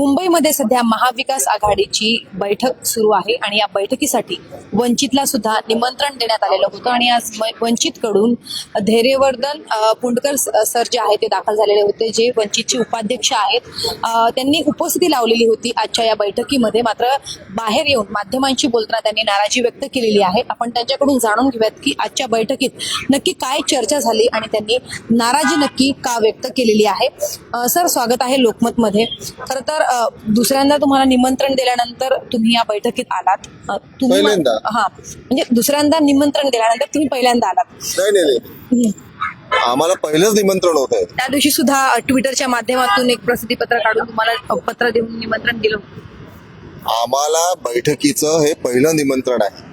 मुंबईमध्ये सध्या महाविकास आघाडीची बैठक सुरू आहे आणि या बैठकीसाठी वंचितला सुद्धा निमंत्रण देण्यात आलेलं होतं आणि आज वंचितकडून धैर्यवर्धन पुंडकर स- सर जे आहे ते दाखल झालेले होते जे वंचितचे उपाध्यक्ष आहेत. त्यांनी उपस्थिती लावलेली होती आजच्या या बैठकीमध्ये. मात्र बाहेर येऊन माध्यमांशी बोलताना त्यांनी नाराजी व्यक्त केलेली आहे. आपण त्यांच्याकडून जाणून घेऊयात की आजच्या बैठकीत नक्की काय चर्चा झाली आणि त्यांनी नाराजी नक्की का व्यक्त केलेली आहे. सर स्वागत आहे लोकमतमध्ये. खरं तर दुसऱ्यांदा तुम्हाला निमंत्रण दिल्यानंतर तुम्ही या बैठकीत आलात. तुम्ही पहिल्यांदा. हा. म्हणजे दुसऱ्यांदा निमंत्रण दिल्यानंतर तुम्ही पहिल्यांदा आलात. नाही नाही नाही. हम्म. आम्हाला पहिलंच निमंत्रण होत. आहे त्या दिवशी सुद्धा अ, ट्विटरच्या माध्यमातून एक प्रसिद्धीपत्र काढून तुम्हाला अ, पत्र देऊन निमंत्रण दिलं होतं. आम्हाला बैठकीचं हे पहिलं निमंत्रण आहे.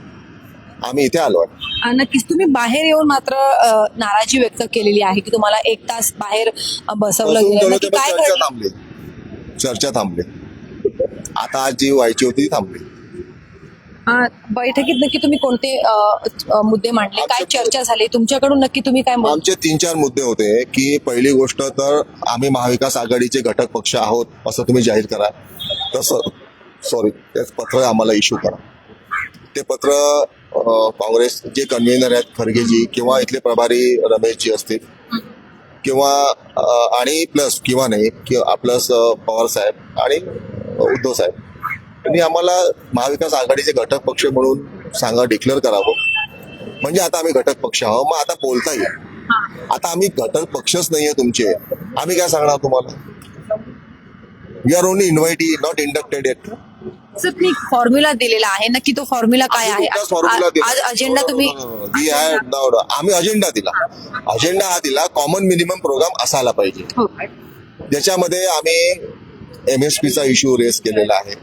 आम्ही इथे आलो आहे. अ, नक्कीच. तुम्ही बाहेर येऊन मात्र अ, नाराजी व्यक्त केलेली आहे की तुम्हाला एक तास बाहेर अ, बसवलं बसून गेलं. गेलो नक्की तेव्हा काय चर्चा घडलं थांबली. चर्चा थांबली. आता आज जी व्हायची होती ती थांबली. बैठकीत नक्की तुम्ही कोणते मुद्दे मांडले? काय चर्चा झाली? तुमच्याकडून नक्की तुम्ही काय आमचे तीन चार मुद्दे होते की पहिली गोष्ट तर आम्ही महाविकास आघाडीचे घटक पक्ष आहोत असं तुम्ही जाहीर करा. तसं सॉरी तेच पत्र आम्हाला इश्यू करा. ते पत्र काँग्रेस जे कन्व्हेनर आहेत खरगेजी किंवा इथले प्रभारी रमेशजी असतील किंवा आणि प्लस किंवा नाही किंवा प्लस पवार साहेब आणि उद्धव साहेब. त्यांनी आम्हाला महाविकास आघाडीचे घटक पक्ष म्हणून सांगा डिक्लेअर करावं. म्हणजे आता आम्ही घटक पक्ष आहोत मग आता बोलता येईल. आता आम्ही घटक पक्षच नाहीये तुमचे. आम्ही काय सांगणार तुम्हाला? We are only invitee not inducted at तुम्ही फॉर्म्युला दिलेला आहे. नक्की तो फॉर्म्युला काय आहे? फॉर्म्युला आज अजेंडा तुम्ही वी हॅड आम्ही अजेंडा दिला. अजेंडा हा दिला कॉमन मिनिमम प्रोग्राम असायला पाहिजे. हो. ज्याच्यामध्ये आम्ही एम एस पीचा इश्यू रेस केलेला आहे.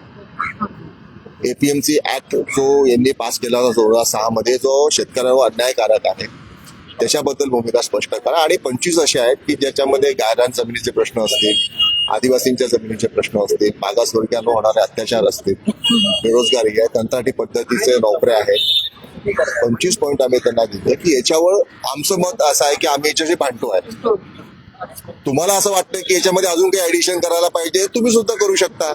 एपीएमसी ऍक्ट जो यांनी पास केला होता दोन हजार सहा मध्ये जो शेतकऱ्यांवर अन्यायकारक आहे. त्याच्याबद्दल भूमिका स्पष्ट करा. आणि पंचवीस असे आहेत की ज्याच्यामध्ये गायरान जमिनीचे प्रश्न असतील आदिवासींच्या जमिनीचे प्रश्न असतील मागासवर्गीयांवर होणारे अत्याचार असतील बेरोजगारी आहे. कंत्राटी पद्धतीचे नोकऱ्या आहेत. पंचवीस पॉईंट आम्ही त्यांना दिले. की याच्यावर आमचं मत असं आहे की आम्ही याच्याशी भांडतो आहे. तुम्हाला असं वाटतं की याच्यामध्ये अजून काही ऍडिशन करायला पाहिजे? तुम्ही सुद्धा करू शकता.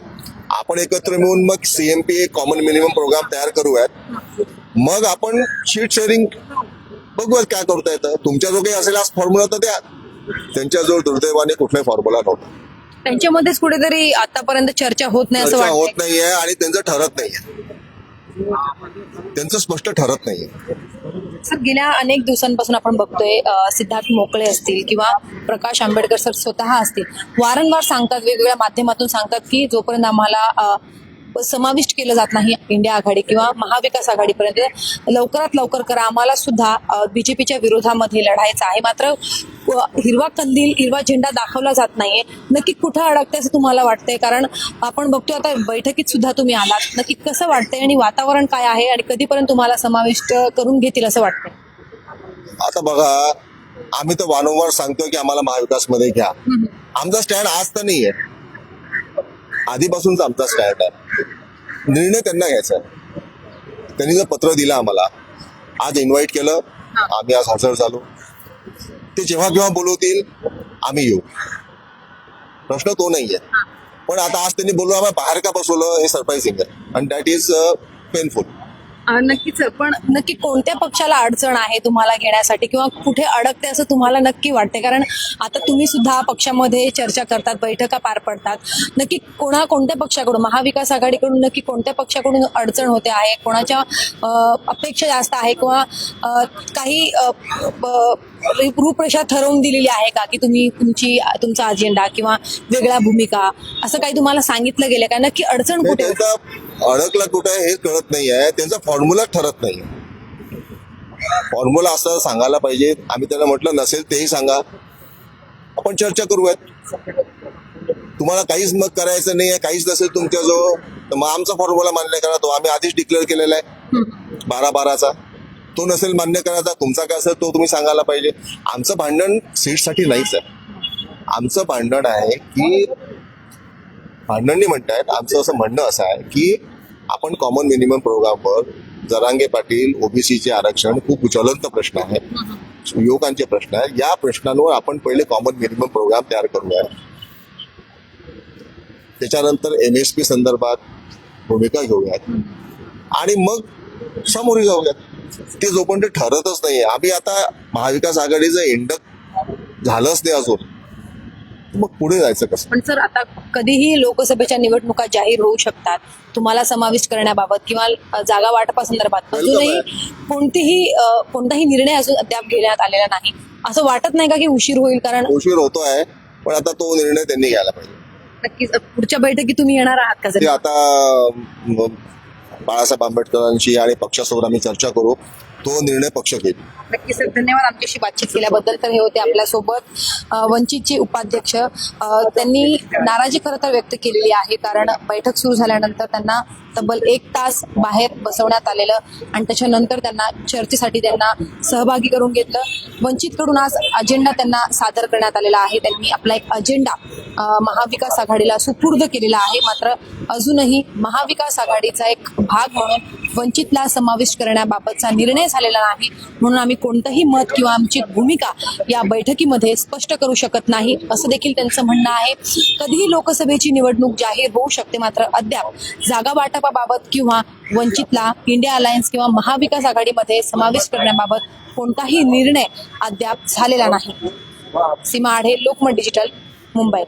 आपण एकत्र मिळून मग सीएमपी कॉमन मिनिमम प्रोग्राम तयार करूयात. मग आपण शीट शेअरिंग बघूयात काय करता येतं. तुमच्या जो काही असेल आज फॉर्म्युला तर द्या. त्यांच्याजवळ दुर्दैवाने कुठलाही फॉर्म्युला नव्हता. त्यांच्यामध्येच कुठेतरी आतापर्यंत चर्चा होत नाही असं चर्चा होत वाटतं नाहीये आणि त्यांचं ठरत नाहीये. त्यांचं स्पष्ट ठरत नाहीये. सर गेल्या अनेक दिवसांपासून आपण बघतोय अ, सिद्धार्थ मोकळे असतील किंवा प्रकाश आंबेडकर सर स्वतः असतील. वारंवार सांगतात वेगवेगळ्या माध्यमातून सांगतात की जोपर्यंत आम्हाला अ, समाविष्ट केलं जात नाही इंडिया आघाडी किंवा महाविकास आघाडीपर्यंत लवकरात लवकर करा. आम्हाला सुद्धा बीजेपीच्या विरोधामध्ये लढायचं आहे. मात्र हिरवा कंदील हिरवा झेंडा दाखवला जात नाहीये. नक्की कुठं अडकते असं तुम्हाला वाटतंय? कारण आपण बघतोय आता बैठकीत सुद्धा तुम्ही आलात. नक्की कसं वाटतंय आणि वातावरण काय आहे आणि कधीपर्यंत तुम्हाला समाविष्ट करून घेतील असं वाटतंय? आता बघा आम्ही तर वारंवार सांगतोय की आम्हाला महाविकासमध्ये घ्या. आमचा स्टँड आज तर नाहीये. आधीपासूनच आमचा स्टँड आहे. निर्णय त्यांना घ्यायचा त्यांनी जर पत्र दिलं आम्हाला आज इन्व्हाइट केलं आम्ही आज हजर झालो. ते जेव्हा केव्हा बोलवतील आम्ही येऊ. प्रश्न तो नाहीये. पण आता आज त्यांनी बोलवलं आम्हाला बाहेर का बसवलं हे सरप्राईझिंग आहे. आणि दॅट इज पेनफुल नक्कीच पण नक्की कोणत्या पक्षाला अडचण आहे तुम्हाला घेण्यासाठी? किंवा कुठे अडकते असं तुम्हाला नक्की वाटते कारण आता तुम्ही सुद्धा पक्षामध्ये चर्चा करतात बैठका पार पडतात. नक्की कोणा कोणत्या पक्षाकडून महाविकास आघाडीकडून नक्की कोणत्या पक्षाकडून अडचण होते आहे? कोणाच्या अपेक्षा जास्त आहे? किंवा काही रूपरेषा ठरवून दिलेली आहे का? की तुम्ही तुमची तुमचा अजेंडा किंवा वेगळ्या भूमिका असं काही तुम्हाला सांगितलं गेलं का? नक्की अडचण कुठे अडकला कुठं आहे हे कळत नाही आहे त्यांचा फॉर्म्युला ठरत नाही फॉर्म्युला असं सांगायला पाहिजे. आम्ही त्यांना म्हटलं नसेल तेही सांगा. आपण चर्चा करूयात. तुम्हाला काहीच मग करायचं नाही आहे काहीच नसेल तुमच्याजवळ तर मग आमचा फॉर्म्युला मान्य करा. तो आम्ही आधीच डिक्लेअर केलेला आहे. बारा बाराचा. तो नसेल मान्य करायचा तुमचा काय असेल तो तुम्ही सांगायला पाहिजे. आमचं भांडण सीटसाठी नाहीच आहे. आमचं भांडण आहे की भांडण नाही म्हणतायत आमचं असं म्हणणं असं आहे की आपण कॉमन मिनिमम प्रोग्रामवर जरांगे पाटील ओबीसीचे आरक्षण खूप ज्वलंत प्रश्न आहे. युवकांचे प्रश्न आहे. या प्रश्नांवर आपण पहिले कॉमन मिनिमम प्रोग्राम तयार करूया. त्याच्यानंतर एम एस पी संदर्भात भूमिका घेऊयात. आणि मग समोरी जाऊयात. ते जोपर्यंत ठरतच नाहीये. आम्ही आता महाविकास आघाडीचं इंडक झालंच नाही अजून. मग पुढे जायचं कसं? पण सर आता कधीही लोकसभेच्या निवडणुका जाहीर होऊ शकतात. तुम्हाला समाविष्ट करण्याबाबत किंवा जागा वाटपासंदर्भात अजूनही कोणतीही कोणताही निर्णय अजून अद्याप घेण्यात आलेला नाही. असं वाटत नाही का की उशीर होईल? कारण उशीर होतोय पण आता तो निर्णय त्यांनी घ्यायला पाहिजे. नक्कीच. पुढच्या बैठकीत तुम्ही येणार आहात का आता बाळासाहेब आंबेडकरांशी आणि पक्षासोबत आम्ही चर्चा करू. तो निर्णय पक्ष घेईल नक्की सर धन्यवाद आमच्याशी बातचीत केल्याबद्दल. तर हे होते आपल्यासोबत वंचितचे उपाध्यक्ष. त्यांनी नाराजी खरं तर व्यक्त केलेली आहे कारण बैठक सुरू झाल्यानंतर त्यांना तब्बल एक तास बाहेर बसवण्यात आलेलं आणि त्याच्यानंतर त्यांना चर्चेसाठी त्यांना सहभागी करून घेतलं. वंचितकडून आज अजेंडा त्यांना सादर करण्यात आलेला आहे. त्यांनी आपला एक अजेंडा महाविकास आघाडीला सुपूर्द केलेला आहे. मात्र अजूनही महाविकास आघाडीचा एक भाग म्हणून वंचितला समाविष्ट करण्याबाबतचा निर्णय झालेला नाही. म्हणून आम्ही कोणतंही मत किंवा आमची भूमिका या बैठकीमध्ये स्पष्ट करू शकत नाही असं देखील त्यांचं म्हणणं आहे. कधीही लोकसभेची निवडणूक जाहीर होऊ शकते. मात्र अद्याप जागा प्रकल्पाबाबत किंवा वंचितला इंडिया अलायन्स किंवा महाविकास आघाडीमध्ये समावेश करण्याबाबत कोणताही निर्णय अद्याप झालेला नाही. सीमा आढे लोकमत डिजिटल मुंबई.